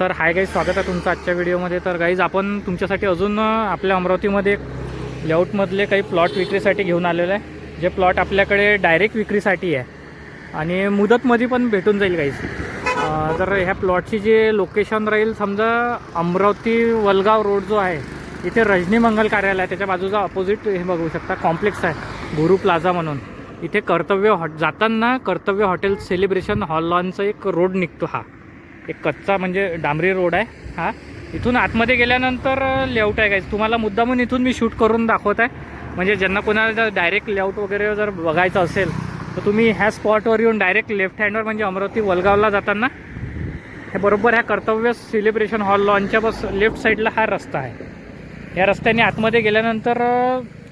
तर hi guys स्वागत आहे तुमचं आजच्या व्हिडिओमध्ये. तर गाईज आपण तुमच्यासाठी अजून आपल्या अमरावतीमध्ये लेआउटमधले काही प्लॉट विक्रीसाठी घेऊन आलेलो आहे. जे प्लॉट आपल्याकडे डायरेक्ट विक्रीसाठी आहे. आणि मुदतमध्ये पण भेटून जाईल गाईज. जर तर ह्या प्लॉटची जे लोकेशन राहील समजा अमरावती वलगाव रोड जो आहे इथे रजनी मंगल कार्यालय आहे. त्याच्या बाजूचा अपोजिट हे बघू शकता कॉम्प्लेक्स आहे गुरु प्लाझा म्हणून. इथे कर्तव्य हॉ जाताना कर्तव्य हॉटेल सेलिब्रेशन हॉल एक रोड निघतो हा. एक कच्चा म्हणजे डांबरी रोड आहे हा. इथून आतमध्ये गेल्यानंतर लेआउट आहे गाईज तुम्हाला मुद्दामून इथून मी शूट करून दाखवत आहे. म्हणजे ज्यांना कोणाला जर डायरेक्ट लेआउट वगैरे जर बघायचं असेल तर तुम्ही ह्या स्पॉटवर येऊन डायरेक्ट लेफ्ट हँडवर म्हणजे अमरावती वलगावला जाताना हे बरोबर ह्या कर्तव्य सेलिब्रेशन हॉल लॉनच्या बस लेफ्ट साईडला हा रस्ता आहे. या रस्त्याने आतमध्ये गेल्यानंतर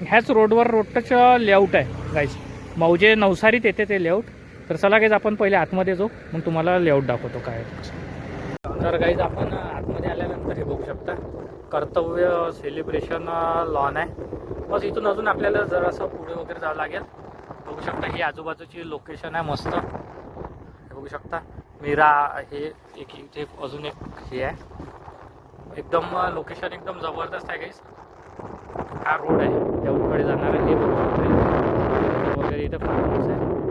ह्याच रोडवर रोडटच लेआउट आहे गाईज मौजे नवसारीत येते ते लेआउट तर चला गाईज आपण पहिले आतमध्ये जाऊ. मग तुम्हाला लेआउट दाखवतो काय तर गाईज आपण आतमध्ये आल्यानंतर हे बघू शकता. कर्तव्य सेलिब्रेशन लॉन आहे. बस इथून अजून आपल्याला जरासं पुढे वगैरे जावं लागेल. बघू शकता ही आजूबाजूची लोकेशन आहे मस्त. हे बघू शकता. मीरा हे एक इथे अजून एक हे आहे. एकदम लोकेशन एकदम जबरदस्त आहे गाईज हा रोड आहे. लेआउटकडे जाणार आहे हे बघू शकता. वगैरे इथं फार्म हाऊस आहे.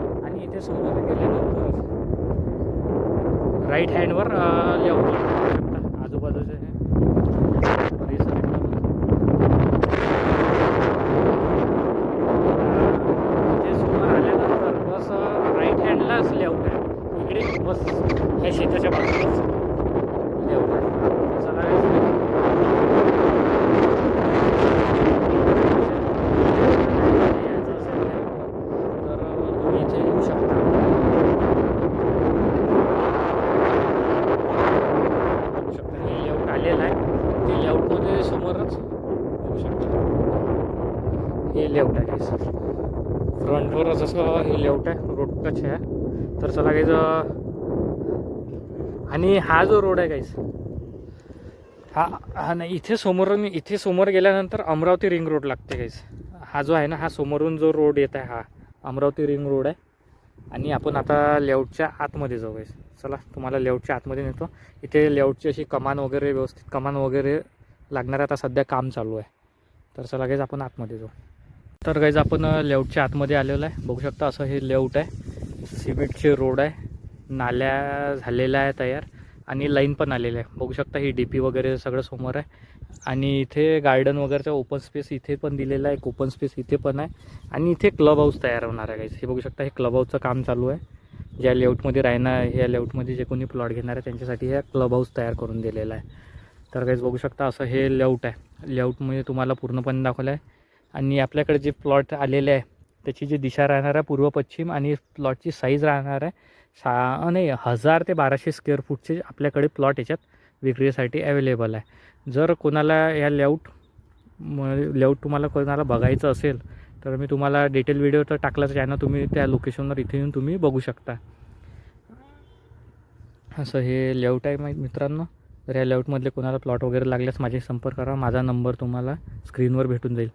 इथे समोर गेल्यानंतर राईट हँडवर लेआउट शकता. आजूबाजूचे परिसर. एकदम समोर आल्यानंतर बस राईट हँडलाच लेआउट आहे. इकडे बस ह्या शेताच्या बाजूलाच. लेआउट आहे तर चला इथे यायचं असेल तर तुम्ही इथे येऊ शकता बघू शकता हे लेआउट आलेलं आहे ते लेआउटमध्ये समोरच बघू शकता हे लेआउट आहे guys. फ्रंटवर जसं हे लेआउट आहे रोड टच आहे. तर चला काहीच आणि हा जो रोड आहे काहीच हा हा नाही इथे समोरून इथे समोर गेल्यानंतर अमरावती रिंग रोड लागते काहीच हा जो आहे ना हा समोरून जो रोड येत आहे हा अमरावती रिंग रोड आहे. आणि आपण आता लेआउटच्या आतमध्ये जाऊ guys. चला तुम्हाला लेआउटच्या आतमध्ये नेतो. इथे लेआउटची अशी कमान वगैरे व्यवस्थित कमान वगैरे लागणार आता सध्या काम चालू आहे. तर चला गाईज आपण आतमध्ये जाऊ. तर गाईज आपण लेआउटच्या आतमध्ये आलेलो आहे. बघू शकता असं हे लेआउट आहे. सिमेंटचे रोड आहे. नाल्या झालेल्या आहे तयार. आणि लाईन पण आलेली आहे. बघू शकता ही डी पी वगैरे सगळं समोर आहे. आणि इथे गार्डन वगैरेचा ओपन स्पेस इथे पण दिलेला आहे. एक ओपन स्पेस इथे पण आहे. आणि इथे क्लब हाऊस तयार होणार आहे गाईज हे बघू शकता हे क्लब हाऊसचं काम चालू आहे. ज्या लेआउटमध्ये राहणार ह्या लेआउटमध्ये जे कोणी प्लॉट घेणार आहे त्यांच्यासाठी हे क्लब हाऊस तयार करून दिलेलं आहे. तर काहीच बघू शकता असं हे लेआउट आहे. लेआउटमध्ये तुम्हाला पूर्णपणे दाखवलं आहे आणि आपल्याकडे जे प्लॉट आलेले आहे त्याची जी दिशा राहणार आहे पूर्व पश्चिम आणि प्लॉटची साईज राहणार आहे सा नाही हजार ते बाराशे स्क्वेअर फूटचे आपल्याकडे प्लॉट याच्यात विक्रीसाठी अवेलेबल आहे. जर कोणाला या लेआउट लेआउट तुम्हाला कोणाला बघायचं असेल तर मी तुम्हाला डिटेल व्हिडिओ तर टाकलाच आहे ना तुम्ही त्या लोकेशनवर इथे येऊन तुम्ही बघू शकता. असं हे लेआउट आहे मित्रांनो. तर या लेआउटमधले कोणाला प्लॉट वगैरे लागल्यास माझे संपर्क करा. माझा नंबर तुम्हाला स्क्रीनवर भेटून जाईल.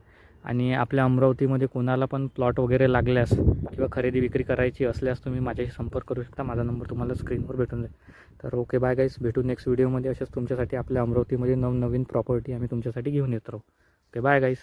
आणि आपल्या अमरावतीमध्ये कोणाला पण प्लॉट वगैरे लागल्यास किंवा खरेदी विक्री करायची असल्यास तुम्ही माझ्याशी संपर्क करू शकता. माझा नंबर तुम्हाला स्क्रीनवर भेटून जाईल. तर ओके बाय गाईस भेटू नेक्स्ट व्हिडिओमध्ये असेच तुमच्यासाठी आपल्या अमरावतीमध्ये नवनवीन प्रॉपर्टी आम्ही तुमच्यासाठी घेऊन येत राहू. ओके बाय गाईस